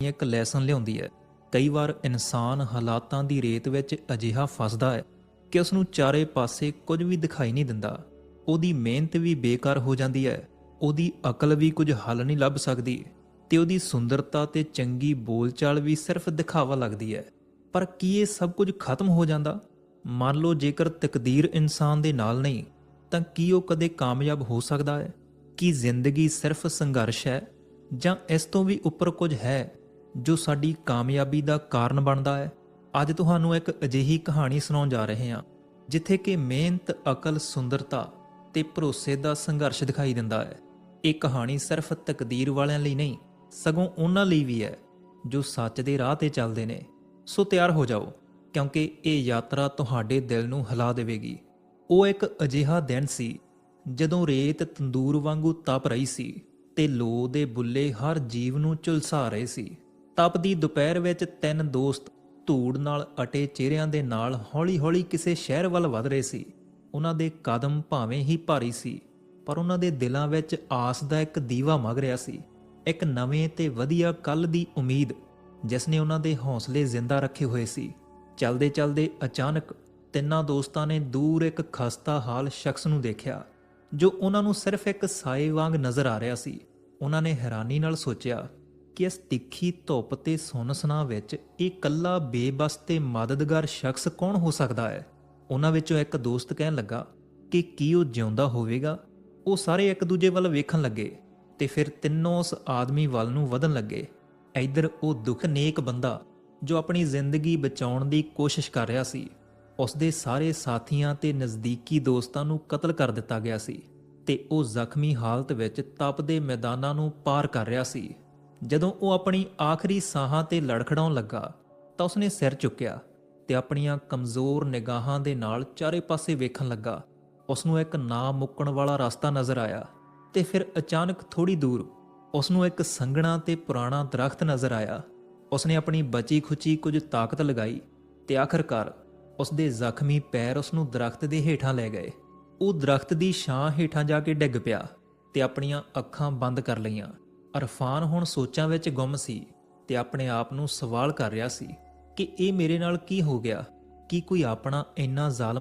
ਇੱਕ ਲੈਸਨ ਲਿਆਉਂਦੀ ਹੈ। ਕਈ ਵਾਰ ਇਨਸਾਨ ਹਾਲਾਤਾਂ ਦੀ ਰੇਤ ਵਿੱਚ ਅਜਿਹਾ ਫਸਦਾ ਹੈ ਕਿ ਉਸ ਨੂੰ ਚਾਰੇ ਪਾਸੇ ਕੁਝ ਵੀ ਦਿਖਾਈ ਨਹੀਂ ਦਿੰਦਾ। ਉਹਦੀ ਮਿਹਨਤ ਵੀ ਬੇਕਾਰ ਹੋ ਜਾਂਦੀ ਹੈ। ਉਹਦੀ ਅਕਲ ਵੀ ਕੁਝ ਹੱਲ ਨਹੀਂ ਲੱਭ ਸਕਦੀ ਤੇ ਉਹਦੀ ਸੁੰਦਰਤਾ ਤੇ ਚੰਗੀ ਬੋਲਚਾਲ ਵੀ ਸਿਰਫ ਦਿਖਾਵਾ ਲੱਗਦੀ ਹੈ। ਪਰ ਕੀ ਇਹ ਸਭ ਕੁਝ ਖਤਮ ਹੋ ਜਾਂਦਾ? ਮੰਨ ਲਓ ਜੇਕਰ ਤਕਦੀਰ ਇਨਸਾਨ ਦੇ ਨਾਲ ਨਹੀਂ, ਤਾਂ ਕੀ ਉਹ ਕਦੇ ਕਾਮਯਾਬ ਹੋ ਸਕਦਾ ਹੈ? ਕੀ ਜ਼ਿੰਦਗੀ ਸਿਰਫ ਸੰਘਰਸ਼ ਹੈ ਜਾਂ ਇਸ ਤੋਂ ਵੀ ਉੱਪਰ ਕੁਝ ਹੈ? ਜੋ ਸਾਡੀ ਕਾਮਯਾਬੀ ਦਾ ਕਾਰਨ ਬਣਦਾ ਹੈ। ਅੱਜ ਤੁਹਾਨੂੰ ਇੱਕ ਅਜਿਹੀ ਕਹਾਣੀ ਸੁਣਾਉਣ ਜਾ ਰਹੇ ਹਾਂ, ਜਿੱਥੇ ਕਿ ਮਿਹਨਤ, ਅਕਲ, ਸੁੰਦਰਤਾ ਤੇ ਭਰੋਸੇ ਦਾ ਸੰਘਰਸ਼ ਦਿਖਾਈ ਦਿੰਦਾ ਹੈ। ਇਹ ਕਹਾਣੀ ਸਿਰਫ ਤਕਦੀਰ ਵਾਲਿਆਂ ਲਈ ਨਹੀਂ, ਸਗੋਂ ਉਹਨਾਂ ਲਈ ਵੀ ਹੈ, ਜੋ ਸੱਚ ਦੇ ਰਾਹ ਤੇ ਚੱਲਦੇ ਨੇ। ਸੋ ਤਿਆਰ ਹੋ ਜਾਓ, ਕਿਉਂਕਿ ਇਹ ਯਾਤਰਾ ਤੁਹਾਡੇ ਦਿਲ ਨੂੰ ਹਿਲਾ ਦੇਵੇਗੀ। ਉਹ ਇੱਕ ਅਜਿਹਾ ਦਿਨ ਸੀ, ਜਦੋਂ ਰੇਤ ਤੰਦੂਰ ਵਾਂਗੂ ਤਪ ਰਹੀ ਸੀ ਤੇ ਲੋ ਦੇ ਬੁੱਲੇ ਹਰ ਜੀਵ ਨੂੰ ਝੁਲਸਾ ਰਹੇ ਸੀ। ਤਪ ਦੀ ਦੁਪਹਿਰ ਵਿੱਚ ਤਿੰਨ ਦੋਸਤ ਧੂੜ ਨਾਲ ਅਟੇ ਚਿਹਰਿਆਂ ਦੇ ਨਾਲ ਹੌਲੀ-ਹੌਲੀ ਕਿਸੇ ਸ਼ਹਿਰ ਵੱਲ ਵਧ ਰਹੇ ਸੀ। ਉਹਨਾਂ ਦੇ ਕਦਮ ਭਾਵੇਂ ਹੀ ਭਾਰੀ ਸੀ, ਪਰ ਉਹਨਾਂ ਦੇ ਦਿਲਾਂ ਵਿੱਚ ਆਸ ਦਾ ਇੱਕ ਦੀਵਾ ਮਗ ਰਿਹਾ ਸੀ। ਇੱਕ ਨਵੇਂ ਤੇ ਵਧੀਆ ਕੱਲ ਦੀ ਉਮੀਦ, ਜਿਸ ਨੇ ਉਹਨਾਂ ਦੇ ਹੌਸਲੇ ਜ਼ਿੰਦਾ ਰੱਖੇ ਹੋਏ ਸੀ। ਚਲਦੇ ਚਲਦੇ ਅਚਾਨਕ ਤਿੰਨਾਂ ਦੋਸਤਾਂ ਨੇ ਦੂਰ ਇੱਕ ਖਸਤਾ ਹਾਲ ਸ਼ਖਸ ਨੂੰ ਦੇਖਿਆ, ਜੋ ਉਹਨਾਂ ਨੂੰ ਸਿਰਫ ਇੱਕ ਸਾਏ ਵਾਂਗ ਨਜ਼ਰ ਆ ਰਿਹਾ ਸੀ। ਉਹਨਾਂ ਨੇ ਹੈਰਾਨੀ ਨਾਲ ਸੋਚਿਆ ਕਿ ਇਸ ਤਿੱਖੀ ਧੁੱਪ ਤੇ ਸੁੰਨਸਨਾ ਵਿੱਚ ਇਹ ਕੱਲਾ ਬੇਬਸ ਤੇ ਮਦਦਗਾਰ ਸ਼ਖਸ ਕੌਣ ਹੋ ਸਕਦਾ ਹੈ? ਉਹਨਾਂ ਵਿੱਚੋਂ ਇੱਕ ਦੋਸਤ ਕਹਿਣ ਲੱਗਾ ਕਿ ਕੀ ਉਹ ਜਿਉਂਦਾ ਹੋਵੇਗਾ? ਉਹ ਸਾਰੇ ਇੱਕ ਦੂਜੇ ਵੱਲ ਵੇਖਣ ਲੱਗੇ ਤੇ ਫਿਰ ਤਿੰਨੋਂ ਉਸ ਆਦਮੀ ਵੱਲ ਨੂੰ ਵਧਣ ਲੱਗੇ। ਇੱਧਰ ਉਹ ਦੁੱਖ ਨੇਕ ਬੰਦਾ ਜੋ ਆਪਣੀ ਜ਼ਿੰਦਗੀ ਬਚਾਉਣ ਦੀ ਕੋਸ਼ਿਸ਼ ਕਰ ਰਿਹਾ ਸੀ। ਉਸ ਦੇ ਸਾਰੇ ਸਾਥੀਆਂ ਤੇ ਨਜ਼ਦੀਕੀ ਦੋਸਤਾਂ ਨੂੰ ਕਤਲ ਕਰ ਦਿੱਤਾ ਗਿਆ ਸੀ ਤੇ ਉਹ ਜ਼ਖਮੀ ਹਾਲਤ ਵਿੱਚ ਤਪਦੇ ਮੈਦਾਨਾਂ ਨੂੰ ਪਾਰ ਕਰ ਰਿਹਾ ਸੀ। ਜਦੋਂ ਉਹ ਆਪਣੀ ਆਖਰੀ ਸਾਹਾਂ ਤੇ ਲੜਖੜਾਉਣ ਲੱਗਾ, ਤਾਂ ਉਸਨੇ ਸਿਰ ਚੁੱਕਿਆ ਤੇ ਆਪਣੀਆਂ ਕਮਜ਼ੋਰ ਨਿਗਾਹਾਂ ਦੇ ਨਾਲ ਚਾਰੇ ਪਾਸੇ ਵੇਖਣ ਲੱਗਾ। ਉਸ ਨੂੰ ਇੱਕ ਨਾ ਮੁੱਕਣ ਵਾਲਾ ਰਸਤਾ ਨਜ਼ਰ ਆਇਆ ਤੇ ਫਿਰ ਅਚਾਨਕ ਥੋੜੀ ਦੂਰ ਉਸ ਨੂੰ ਇੱਕ ਸੰਘਣਾ ਤੇ ਪੁਰਾਣਾ ਦਰਖਤ ਨਜ਼ਰ ਆਇਆ। ਉਸਨੇ ਆਪਣੀ ਬਚੀ ਖੁਚੀ ਕੁਝ ਤਾਕਤ ਲਗਾਈ ਤੇ ਆਖਰਕਾਰ ਉਸਦੇ ਜ਼ਖਮੀ ਪੈਰ ਉਸ ਨੂੰ ਦਰਖਤ ਦੇ ਹੇਠਾਂ ਲੈ ਗਏ। ਉਹ ਦਰਖਤ ਦੀ ਛਾਂ ਹੇਠਾਂ ਜਾ ਕੇ ਡਿੱਗ ਪਿਆ ਤੇ ਆਪਣੀਆਂ ਅੱਖਾਂ ਬੰਦ ਕਰ ਲਈਆਂ। ਅਰਫਾਨ ਹੁਣ ਸੋਚਾਂ ਵਿੱਚ ਗੁੰਮ ਸੀ ਤੇ ਆਪਣੇ ਆਪ ਨੂੰ ਸਵਾਲ ਕਰ ਰਿਹਾ ਸੀ ਕਿ ਇਹ ਮੇਰੇ ਨਾਲ ਕੀ ਹੋ ਗਿਆ? ਕੀ ਕੋਈ ਆਪਣਾ ਇੰਨਾ ਜ਼ਾਲਮ